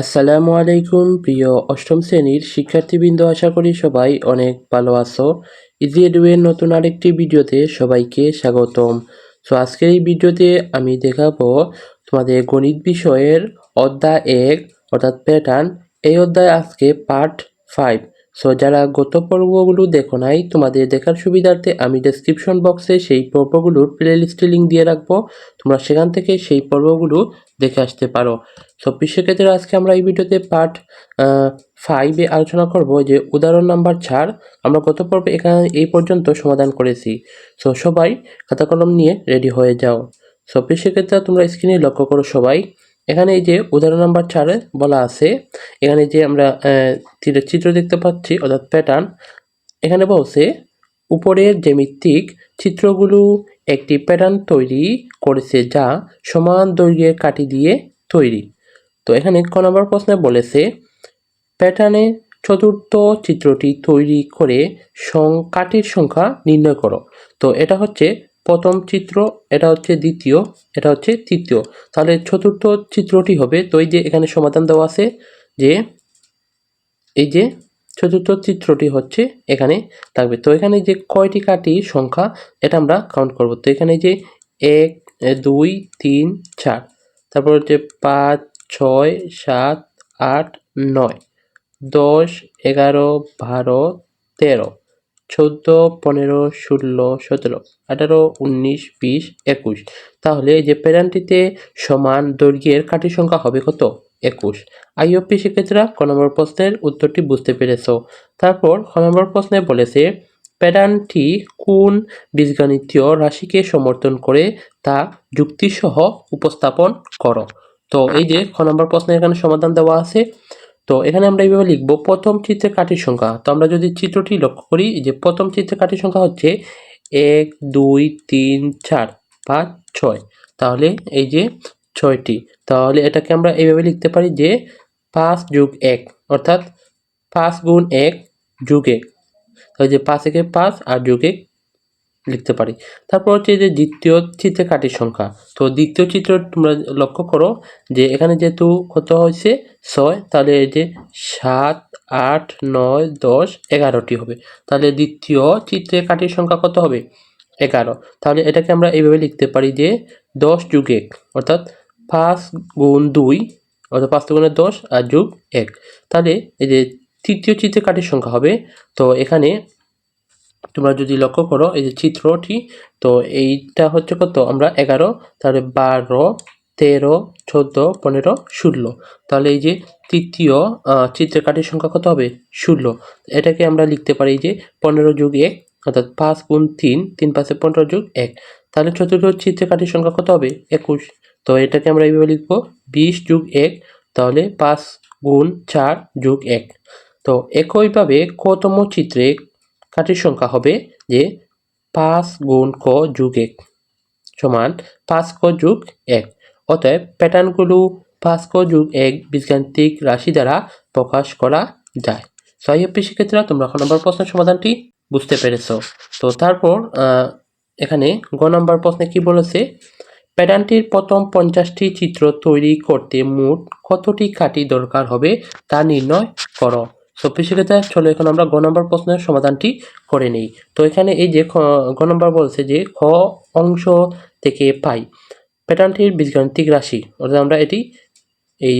আসসালামু আলাইকুম, প্রিয় অষ্টম শ্রেণির শিক্ষার্থীবৃন্দ, আশা করি সবাই অনেক ভালো আছো। ইজি এডুয়ের নতুন আরেকটি ভিডিওতে সবাইকে স্বাগতম। সো আজকের এই ভিডিওতে আমি দেখাবো তোমাদের গণিত বিষয়ের অধ্যায় এক, অর্থাৎ প্যাটার্ন এই অধ্যায় আজকে পার্ট ফাইভ সো যারা গত পর্বগুলো দেখো নাই, তোমাদের দেখার সুবিধার্থে আমি ডেসক্রিপশন বক্সে সেই পর্বগুলোর প্লে লিস্টে লিঙ্ক দিয়ে রাখব। তোমরা সেখান থেকে সেই পর্বগুলো দেখে আসতে পারো। সো সেক্ষেত্রে আজকে আমরা এই ভিডিওতে পার্ট ফাইভে আলোচনা করব যে উদাহরণ নাম্বার চার, আমরা গত পর্বে এখানে এই পর্যন্ত সমাধান করেছি। সো সবাই খাতা কলম নিয়ে রেডি হয়ে যাও। সো সেক্ষেত্রে তোমরা স্ক্রিনে লক্ষ্য করো সবাই। এখানে এই যে উদাহরণ নাম্বার চারে বলা আছে, এখানে যে আমরা চিত্র দেখতে পাচ্ছি, অর্থাৎ প্যাটার্ন এখানে বলছে, উপরের জ্যামিতিক চিত্রগুলো একটি প্যাটার্ন তৈরি করেছে যা সমান দৈর্ঘ্যের কাঠি দিয়ে তৈরি। তো এখানে ক নম্বর প্রশ্নে বলেছে প্যাটার্নে চতুর্থ চিত্রটি তৈরি করে কাঠির সংখ্যা নির্ণয় করো। তো এটা হচ্ছে প্রথম চিত্র, এটা হচ্ছে দ্বিতীয়, এটা হচ্ছে তৃতীয়। তাহলে চতুর্থ চিত্রটি হবে, তো এই যে এখানে সমাধান দেওয়া আছে যে, এই যে চতুর্থ চিত্রটি হচ্ছে এখানে থাকবে। তো এখানে যে কয়টি কাটি সংখ্যা, এটা আমরা কাউন্ট করব। তো এখানে যে এক, দুই, তিন, চার, তারপর হচ্ছে পাঁচ, ছয়, সাত, আট, নয়, দশ, এগারো, বারো, তেরো। চোদ্দ, পনেরো, ষোলো, সতেরো, আঠারো, উনিশ, বিশ, একুশ। তাহলে এই যে প্যারানটিতে সমান দৈর্ঘ্যের কাঠি সংখ্যা হবে কত? একুশ। আইওপি শিক্ষার্থীরা ক নম্বর প্রশ্নের উত্তরটি বুঝতে পেরেছ। তারপর খ নম্বর প্রশ্নে বলেছে প্যাটার্নটি কোন বীজগণিতীয় রাশিকে সমর্থন করে তা যুক্তিসহ উপস্থাপন করো? তো এই যে খ নম্বর প্রশ্নের এখানে সমাধান দেওয়া আছে তো এখানে আমরা এইভাবে লিখব প্রথম চিত্রে কাঠির সংখ্যা। তো আমরা যদি চিত্রটি লক্ষ্য করি যে প্রথম চিত্রে কাঠির সংখ্যা হচ্ছে এক, দুই, তিন, চার, পাঁচ, ছয়। তাহলে এই যে ছয়টি, তাহলে এটাকে আমরা এইভাবে লিখতে পারি যে পাঁচ যোগ এক, অর্থাৎ পাঁচ গুণ এক যোগ এক। তাহলে যে পাঁচ একে পাঁচ আর যোগ এক লিখতে পারি। তারপর হচ্ছে যে দ্বিতীয় চিত্রে কাঠির সংখ্যা। তো দ্বিতীয় চিত্র তোমরা লক্ষ্য করো যে এখানে যেহেতু কত হয়েছে? ছয়। তাহলে এই যে সাত, আট, নয়, দশ, এগারোটি হবে। তাহলে দ্বিতীয় চিত্রে কাঠির সংখ্যা কত হবে? এগারো। তাহলে এটাকে আমরা এইভাবে লিখতে পারি যে দশ যুগ এক, অর্থাৎ পাঁচ গুণ দুই, অর্থাৎ পাঁচ গুণে দশ আর যুগ এক। তাহলে এই যে তৃতীয় চিত্রে কাঠির সংখ্যা হবে, তো এখানে তোমরা যদি লক্ষ্য করো, এই যে চিত্রটি, তো এইটা হচ্ছে কত? আমরা এগারো, তাহলে বারো, তেরো, চোদ্দ, পনেরো, ষোলো। তাহলে এই যে তৃতীয় চিত্রের কাঠির সংখ্যা কত হবে? ষোলো। এটাকে আমরা লিখতে পারি যে পনেরো যুগ এক, অর্থাৎ পাঁচ গুণ তিন তিন পাঁচে পনেরো যুগ এক। তাহলে চতুর্থ চিত্রের কাঠির সংখ্যা কত হবে? একুশ। তো এটাকে আমরা এইভাবে লিখব, বিশ যুগ এক, তাহলে পাঁচ গুণ চার যুগ এক। তো একইভাবে কতম চিত্রে কাঠির সংখ্যা হবে যে পাঁচ গুণ ক যুগ এক সমান পাঁচ ক যুগ এক। অতএব প্যাটার্নগুলো পাঁচ ক যুগ এক বীজগান্তিক রাশি দ্বারা প্রকাশ করা যায়। সহিপি শিক্ষার্থীরা তোমরা খ নম্বর প্রশ্নের সমাধানটি বুঝতে পেরেছ। তো তারপর এখানে গ নম্বর প্রশ্নে কি বলেছে? প্যাটার্নটির প্রথম পঞ্চাশটি চিত্র তৈরি করতে মোট কতটি কাঠি দরকার হবে তা নির্ণয় করো। তো শিক্ষার্থীরা চলো এখন আমরা গ নম্বর প্রশ্নের সমাধানটি করে নেই। তো এখানে এই যে গ নম্বর বলছে যে খ অংশ থেকে পাই। প্যাটার্নটির বীজগাণিতিক রাশি, অর্থাৎ আমরা এটি এই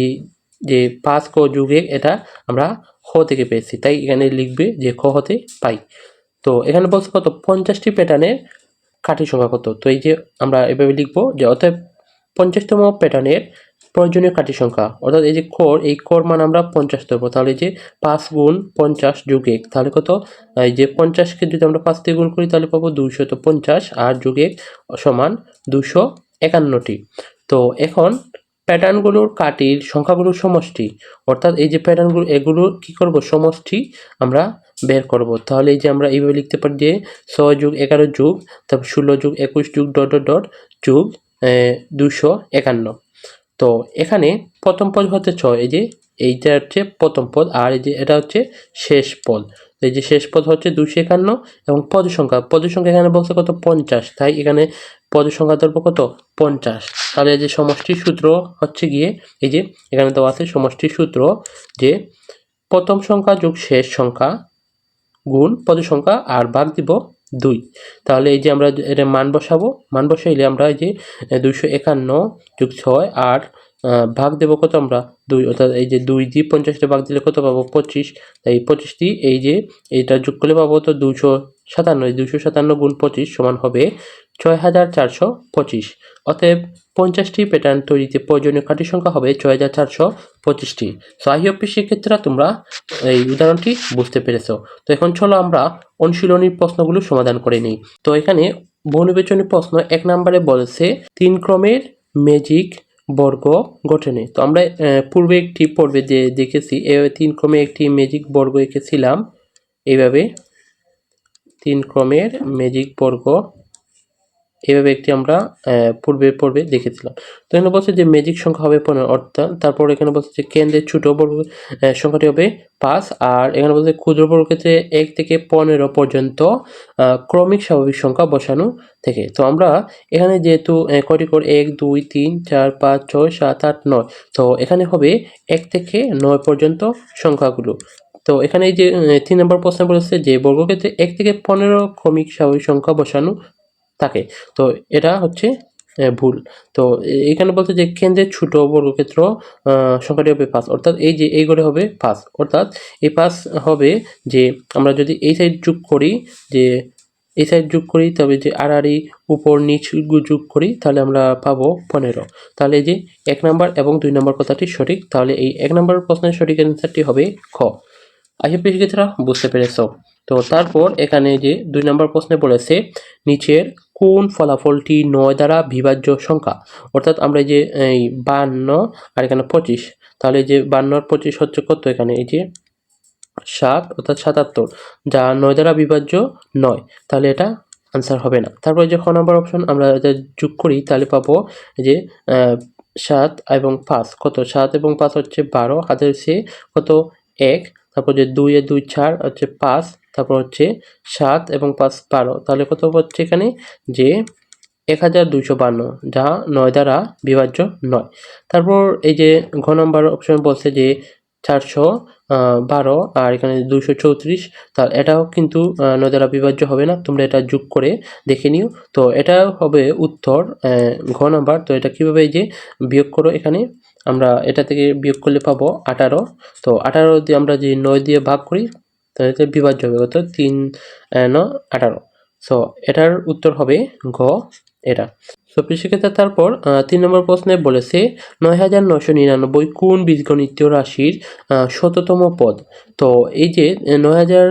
যে পাঁচ ক যুগে এটা আমরা খ থেকে পেয়েছি, তাই এখানে লিখবে যে খ হতে পাই। তো এখানে বলছে কত? পঞ্চাশটি প্যাটার্নের কাঠি সংখ্যা কত? তো এই যে আমরা এভাবে লিখব যে অতএব পঞ্চাশতম প্যাটার্নের প্রয়োজনীয় কাঠির সংখ্যা। অর্থাৎ এই যে কোর এই কোর মান আমরা পঞ্চাশ দেবো তাহলে যে পাঁচ গুণ পঞ্চাশ যুগ এক, তাহলে কত? এই যে পঞ্চাশকে যদি আমরা পাঁচ দিয়ে গুণ করি, তাহলে পাবো দুইশত পঞ্চাশ, আর যুগ এক সমান দুশো একান্নটি। তো এখন প্যাটার্নগুলোর কাটির সংখ্যাগুলোর সমষ্টি, অর্থাৎ এই যে প্যাটার্নগুলো, এগুলো কি করব? সমষ্টি আমরা বের করব। তাহলে এই যে আমরা এইভাবে লিখতে পারি যে ছয় যুগ এগারো যুগ, তারপর ষোলো যুগ একুশ যুগ ডট ডট ডট যুগ দুশো একান্ন। তো এখানে প্রথম পদ হচ্ছে ছয়, এই যে এইটা হচ্ছে প্রথম পদ, আর এই যে এটা হচ্ছে শেষ পদ। এই যে শেষ পদ হচ্ছে দুশো একান্ন এবং পদ সংখ্যা পদ সংখ্যা এখানে বলছে কত? পঞ্চাশ। তাই এখানে পদ সংখ্যা ধরবো কত? পঞ্চাশ। তাহলে এই যে সমষ্টির সূত্র হচ্ছে গিয়ে, এই যে এখানে দেওয়া আছে সমষ্টির সূত্র যে প্রথম সংখ্যা যোগ শেষ সংখ্যা গুণ পদ সংখ্যা, আর ভাগ দিব দুই। তাহলে এই যে আমরা এটা মান বসাবো, মান বসাইলে আমরা এই যে দুইশো একান্ন যোগ ছয় আর ভাগ দেবো কত আমরা? দুই, অর্থাৎ এই যে দুই দিয়ে পঞ্চাশটা ভাগ দিলে কত পাবো? পঁচিশ। তাই পঁচিশটি এই যে, এটা যোগ করলে পাবো তো দুশো সাতান্ন দুশো সাতান্ন গুণ পঁচিশ সমান হবে ছয় হাজার চারশো পঁচিশ। অতএব পঞ্চাশটি প্যাটার্ন তৈরিতে প্রয়োজনীয় কাঠি সংখ্যা হবে ছয় হাজার চারশো পঁচিশটি। সো আই হোপ শিক্ষার্থীরা তোমরা এই উদাহরণটি বুঝতে পেরেছ। তো এখন চলো আমরা অনুশীলনীর প্রশ্নগুলো সমাধান করে নিই। তো এখানে বহুনির্বাচনী প্রশ্ন এক নম্বরে বলেছে, তিন ক্রমের ম্যাজিক বর্গ গঠনে। তো আমরা পূর্বে একটি পর্বে যে দেখেছি এভাবে তিন ক্রমে একটি ম্যাজিক বর্গ এঁকেছিলাম। এইভাবে তিন ক্রমের ম্যাজিক বর্গ এভাবে একটি আমরা পূর্বে পর্বে দেখেছিলাম। তো এখানে বলছে যে ম্যাজিক সংখ্যা হবে পনেরো, অর্থাৎ তারপর এখানে বলছে যে কেন্দ্রের ছোট বর্গ সংখ্যাটি হবে পাঁচ, আর এখানে বলছে ক্ষুদ্র বর্গ ক্ষেত্রে এক থেকে পনেরো পর্যন্ত ক্রমিক স্বাভাবিক সংখ্যা বসানো থেকে। তো আমরা এখানে যেহেতু কয়টি করে, এক, দুই, তিন, চার, পাঁচ, ছয়, সাত, আট, নয়, তো এখানে হবে এক থেকে নয় পর্যন্ত সংখ্যাগুলো। তো এখানে এই যে তিন নম্বর প্রশ্ন বলেছে যে বর্গক্ষেত্রে এক থেকে পনেরো ক্রমিক স্বাভাবিক সংখ্যা বসানো থাকে। তো এটা হচ্ছে ভুল। তো এখানে বলতে যে কেন্দ্রের ছোট বর্গক্ষেত্র সংখ্যাটি হবে পাঁচ। অর্থাৎ এই যে, এই করে হবে পাঁচ। অর্থাৎ এই পাঁচ হবে যে, আমরা যদি এই সাইড যোগ করি, যে এই সাইড যোগ করি, তবে যে আড়াআড়ি উপর নিচ যোগ করি, তাহলে আমরা পাবো পনেরো। তাহলে যে, এক নাম্বার এবং দুই নম্বর কথাটি সঠিক। তাহলে এই এক নম্বর প্রশ্নের সঠিক অ্যান্সারটি হবে খ। আশা করি শিক্ষার্থীরা বুঝতে পেরেছ? তো তারপর এখানে যে দুই নম্বর প্রশ্নে বলেছে নিচের কোন ফলাফলটি নয় দ্বারা বিভাজ্য সংখ্যা? অর্থাৎ আমরা যে, এই বান্ন আর এখানে পঁচিশ, তাহলে যে বান্ন আর পঁচিশ হচ্ছে কত এখানে? এই যে সাত, অর্থাৎ সাতাত্তর, যা নয় দ্বারা বিভাজ্য নয়। তাহলে এটা আনসার হবে না। তারপরে যে খ নম্বর অপশন আমরা যোগ করি, তাহলে পাবো যে সাত এবং পাঁচ। কত? সাত এবং পাঁচ হচ্ছে বারো, হাতের সে কত? এক। তারপর যে দুই এ দুই চার, হচ্ছে পাঁচ, তারপর হচ্ছে সাত এবং পাঁচ বারো। তাহলে কত হচ্ছে এখানে? যে এক হাজার দুইশো বান্ন, যা নয় দ্বারা বিভাজ্য নয়। তারপর এই যে ঘ নম্বর অপশন বলছে যে চারশো বারো আর এখানে দুশো চৌত্রিশ, তা এটাও কিন্তু নয় দ্বারা বিভাজ্য হবে না। তোমরা এটা যোগ করে দেখে নিও। তো এটা হবে উত্তর ঘ নম্বর। তো এটা কীভাবে এই যে বিয়োগ করো এখানে? আমরা এটা থেকে বিয়োগ করলে পাবো আঠারো। তো আঠারো দিয়ে আমরা যে নয় দিয়ে ভাগ করি, তাহলে বিভাজ্য হবে, অর্থাৎ তিন ন, আঠারো। সো এটার উত্তর হবে ঘ, এটা। সো কৃষিক্ষেত্রে তারপর তিন নম্বর প্রশ্নে বলেছে, নয় হাজার নয়শো নিরানব্বই কোন বীজগণিতীয় রাশির শততম পদ? তো এই যে নয় হাজার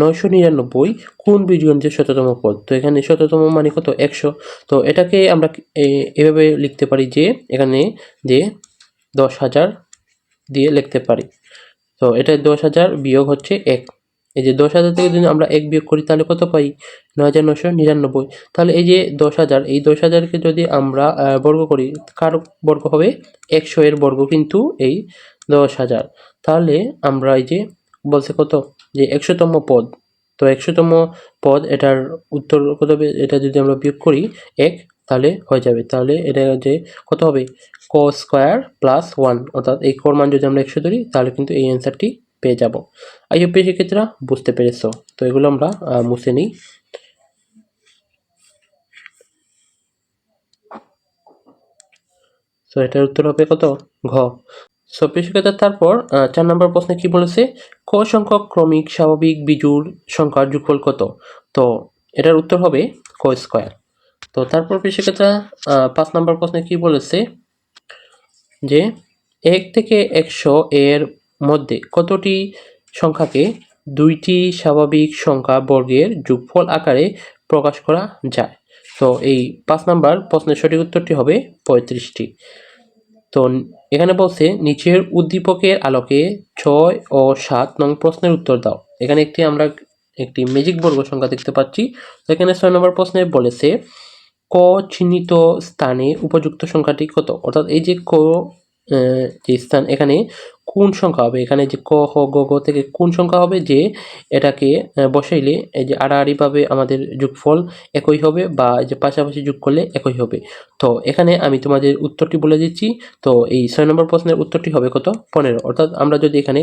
নয়শো নিরানব্বই কোন বীজগণিতের শততম পদ? তো এখানে শততম মানে কত? একশো। তো এটাকে আমরা এভাবে লিখতে পারি যে, এখানে যে দশ হাজার দিয়ে লিখতে পারি। তো এটা দশ হাজার বিয়োগ হচ্ছে এক। এই যে দশ হাজার থেকে যদি আমরা এক বিয়োগ করি, তাহলে কত পাই? নয় হাজার নশো নিরানব্বই। তাহলে এই যে দশ হাজার, এই দশ হাজারকে যদি আমরা বর্গ করি, কার বর্গ হবে? একশো এর বর্গ কিন্তু এই দশ হাজার। তাহলে আমরা এই যে বলছে কত? যে একশোতম পদ। তো একশোতম পদ, এটার উত্তর কত হবে? এটা যদি আমরা বিয়োগ করি, এক, তাহলে হয়ে যাবে। তাহলে এটা যে কত হবে? ক স্কোয়ার প্লাস ওয়ান অর্থাৎ এই কোর মান যদি আমরা একশো ধরি, তাহলে কিন্তু এই অ্যান্সারটি পেয়ে যাব। আইও পেয়ে সেক্ষেত্রে বুঝতে পেরেছ। তো এগুলো আমরা মুছে নিই। সো এটার উত্তর হবে কত? ঘ। সো পেশিকতার তারপর চার নম্বর প্রশ্নে কি বলেছে? ক সংখ্যক ক্রমিক স্বাভাবিক বিজুর সংখ্যার যোগফল কত? তো এটার উত্তর হবে ক স্কোয়ার। তো তারপর পেশিকতা পাঁচ নম্বর প্রশ্নে কি বলেছে? যে এক থেকে একশো এর মধ্যে কতটি সংখ্যাকে দুইটি স্বাভাবিক সংখ্যা বর্গের যোগফল আকারে প্রকাশ করা যায়? তো এই পাঁচ নাম্বার প্রশ্নের সঠিক উত্তরটি হবে পঁয়ত্রিশটি। তো এখানে বলছে, নিচের উদ্দীপকের আলোকে ছয় ও সাত নং প্রশ্নের উত্তর দাও। এখানে একটি আমরা একটি ম্যাজিক বর্গ সংখ্যা দেখতে পাচ্ছি। তো এখানে ছয় নম্বর প্রশ্নে বলেছে ক চিহ্নিত স্থানে উপযুক্ত সংখ্যাটি কত? অর্থাৎ এই যে ক যে স্থান, এখানে কোন সংখ্যা হবে? এখানে যে ক খ গ গ থেকে কোন সংখ্যা হবে? যে এটাকে বসাইলে এই যে আড়াআড়িভাবে আমাদের যোগফল একই হবে বা যে পাশাপাশি যোগ করলে একই হবে। তো এখানে আমি তোমাদের উত্তরটি বলে দিচ্ছি। তো এই ছয় নম্বর প্রশ্নের উত্তরটি হবে কত? পনেরো। অর্থাৎ আমরা যদি এখানে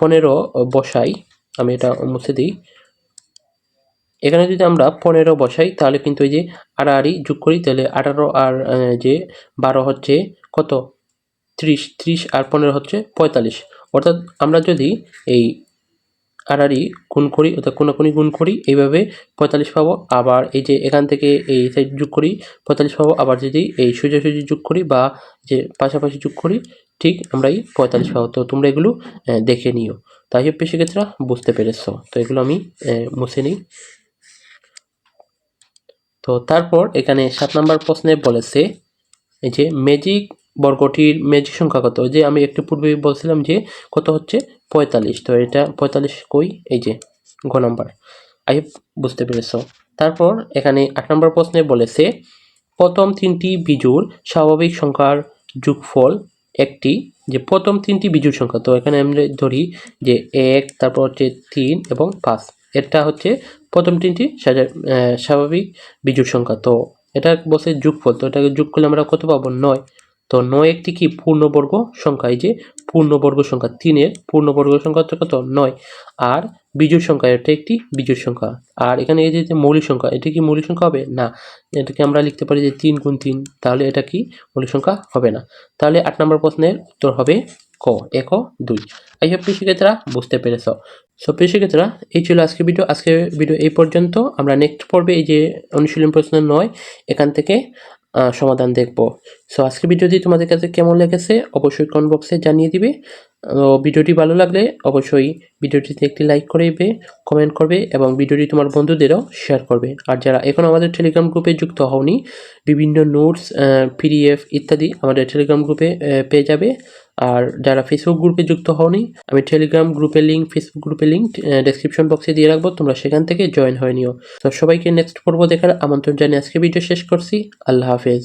পনেরো বসাই, আমি এটা মুছে দিই। এখানে যদি আমরা পনেরো বসাই, তাহলে কিন্তু এই যে আড়াআড়ি যোগ করি, তাহলে আঠারো আর যে বারো হচ্ছে কত? ত্রিশ ত্রিশ আর পনেরো হচ্ছে পঁয়তাল্লিশ। অর্থাৎ আমরা যদি এই আড়াআড়ি গুণ করি, অর্থাৎ কোনাকুনি গুণ করি, এইভাবে পঁয়তাল্লিশ পাবো। আবার এই যে এখান থেকে এই সাইড যোগ করি, পঁয়তাল্লিশ পাবো। আবার যদি এই সোজাসুজি যোগ করি বা যে পাশাপাশি যোগ করি, ঠিক আমরা এই পঁয়তাল্লিশ পাবো। তো তোমরা এগুলো দেখে নিও। তাই হোক শিক্ষার্থীরা বুঝতে পেরেছ। তো এগুলো আমি মুছে নিই। তো তারপর এখানে সাত নম্বর প্রশ্নে বলেছে, এই যে ম্যাজিক বর্গটির ম্যাজিক সংখ্যা কত? যে আমি একটু পূর্বে বলছিলাম যে কত হচ্ছে? পঁয়তাল্লিশ। তো এটা পঁয়তাল্লিশ কই? এই যে ঘ নাম্বার। আই বুঝতে পেরেছ। তারপর এখানে আট নম্বর প্রশ্নে বলেছে, প্রথম তিনটি বিজোড় স্বাভাবিক সংখ্যার যোগফল একটি। যে প্রথম তিনটি বিজুর সংখ্যা, তো এখানে আমরা ধরি যে এক, তারপর হচ্ছে তিন এবং পাঁচ। এটা হচ্ছে প্রথম তিনটি স্বাভাবিক বিজোড় সংখ্যা। তো এটা বলছে যোগফল। তো এটাকে যোগ করলে আমরা কত পাবো? নয়। তো নয় একটি কি? পূর্ণবর্গ সংখ্যা। এই যে পূর্ণবর্গ সংখ্যা, তিনের পূর্ণবর্গ সংখ্যা হচ্ছে কত? নয়। আর বিজোড় সংখ্যা, এটা একটি বিজোড় সংখ্যা। আর এখানে এই যে মৌলিক সংখ্যা, এটা কি মৌলিক সংখ্যা হবে? না। এটাকে আমরা লিখতে পারি যে তিন গুণ তিন, তাহলে এটা কি মৌলিক সংখ্যা হবে না। তাহলে আট নম্বর প্রশ্নের উত্তর হবে ক এক দুই। এই সব শিক্ষার্থীরা বুঝতে পেরেছ। সো শিক্ষার্থীরা এই ছিল আজকে ভিডিও। আজকে ভিডিও এই পর্যন্ত। আমরা নেক্সট পর্বে এই যে অনুশীলন প্রশ্ন নয়, এখান থেকে সমাধান দেখব। সো আজকে ভিডিওটি তোমাদের কাছে কেমন লেগেছে, অবশ্যই কমেন্ট বক্সে জানিয়ে দিবে। ভিডিওটি ভালো লাগলে অবশ্যই ভিডিওটিতে একটি লাইক করে দিবে কমেন্ট করবে এবং ভিডিওটি তোমার বন্ধুদেরও শেয়ার করবে। আর যারা এখন আমাদের টেলিগ্রাম গ্রুপে যুক্ত হওনি, বিভিন্ন নোটস পিডিএফ ইত্যাদি আমাদের টেলিগ্রাম গ্রুপে পেয়ে যাবে। আর যারা ফেসবুক গ্রুপে যুক্ত হওনি, আমি টেলিগ্রাম গ্রুপে লিঙ্ক ফেসবুক গ্রুপে লিঙ্ক ডেসক্রিপশন বক্সে দিয়ে রাখব, তোমরা সেখান থেকে জয়েন হয়ে নিও। তো সবাইকে নেক্সট পর্ব দেখার আমন্ত্রণ জানিয়ে আজকে ভিডিও শেষ করছি। আল্লাহ হাফেজ।